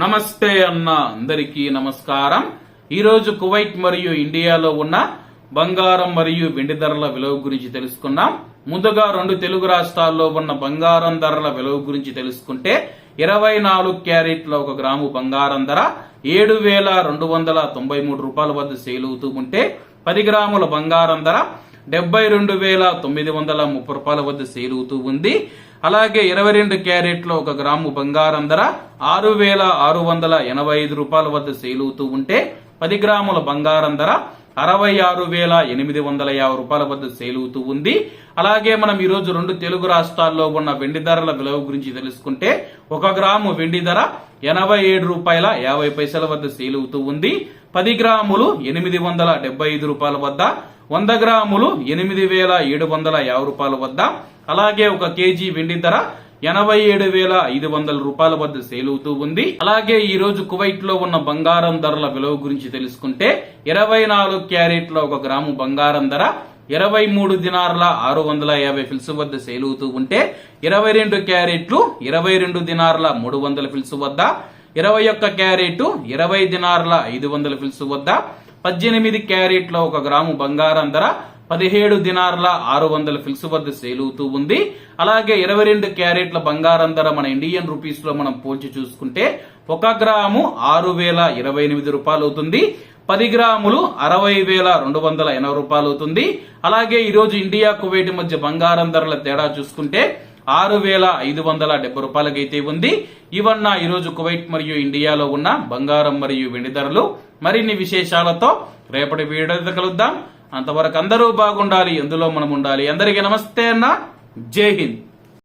నమస్తే అన్న అందరికీ నమస్కారం. ఈరోజు కువైట్ మరియు ఇండియాలో ఉన్న బంగారం మరియు వెండి ధరల విలువ గురించి తెలుసుకున్నాం ముందుగా రెండు తెలుగు రాష్ట్రాల్లో ఉన్న బంగారం ధరల విలువ గురించి తెలుసుకుంటే ఇరవై నాలుగు క్యారెట్ల ఒక గ్రాము బంగారం ధర ఏడు వేల రెండు వందల తొంభై మూడు రూపాయల వద్ద సేల్ అవుతూ ఉంటే పది గ్రాముల బంగారం ధర డెబ్బై రెండు వేల తొమ్మిది వందల ముప్పై రూపాయల వద్ద సేల్ అవుతూ ఉంది. అలాగే ఇరవై రెండు క్యారెట్లో ఒక గ్రాము బంగారం ధర ఆరు వేల ఆరు వందల ఎనభై ఐదు రూపాయల వద్ద సేల్ అవుతూ ఉంటే పది గ్రాముల బంగారం ధర అరవై ఆరు వేల ఎనిమిది వందల యాభై రూపాయల వద్ద సేల్ అవుతూ ఉంది. అలాగే మనం ఈ రోజు రెండు తెలుగు రాష్ట్రాల్లో ఉన్న వెండి ధరల విలువ గురించి తెలుసుకుంటే ఒక గ్రాము వెండి ధర ఎనభై ఏడు రూపాయల యాభై పైసల వద్ద సేల్ అవుతూ ఉంది. పది గ్రాములు ఎనిమిది వందల డెబ్బై ఐదు రూపాయల వద్ద వంద గ్రాములు ఎనిమిది వేల ఏడు వందల యాభై రూపాయల వద్ద అలాగే ఒక కేజీ వెండి ధర ఎనభై ఏడు వేల ఐదు వందల రూపాయల వద్ద సేల్ అవుతూ ఉంది. అలాగే ఈ రోజు కువైట్లో ఉన్న బంగారం ధరల విలువ గురించి తెలుసుకుంటే ఇరవై నాలుగు క్యారెట్ల ఒక గ్రాము బంగారం ధర ఇరవై మూడు దినార్ల ఆరు వందల యాభై ఫిల్స్ వద్ద సేల్ అవుతూ ఉంటే ఇరవై రెండు క్యారెట్లు ఇరవై రెండు దినార్ల మూడు వందల ఫిల్స్ వద్ద ఇరవై ఒక్క క్యారెట్ ఇరవై దినార్ల ఐదు వందల ఫిల్స్ వద్ద పద్దెనిమిది క్యారెట్ల ఒక గ్రాము బంగారం ధర పదిహేడు దినార్ల ఆరు వందల ఫిల్స్ వద్ద సేల్ అవుతూ ఉంది. అలాగే ఇరవై రెండు క్యారెట్ల బంగారం ధర మన ఇండియన్ రూపీస్లో మనం పోల్చి చూసుకుంటే ఒక గ్రాము ఆరు వేల ఇరవై ఎనిమిది రూపాయలు అవుతుంది. పది గ్రాములు అరవై వేల రెండు వందల ఎనభై రూపాయలు అవుతుంది. అలాగే ఈరోజు ఇండియా కువైట్ మధ్య బంగారం ధరల తేడా చూసుకుంటే ఆరు వేల ఐదు వందల డెబ్బై రూపాయలకైతే ఉంది. ఇవన్న ఈరోజు కువైట్ మరియు ఇండియాలో ఉన్న బంగారం మరియు వెండి ధరలు మరిన్ని విశేషాలతో రేపటి వీడియో కలుద్దాం. అంతవరకు అందరూ బాగుండాలి ఎందులో మనం ఉండాలి అందరికీ నమస్తే అన్న. జై హింద్.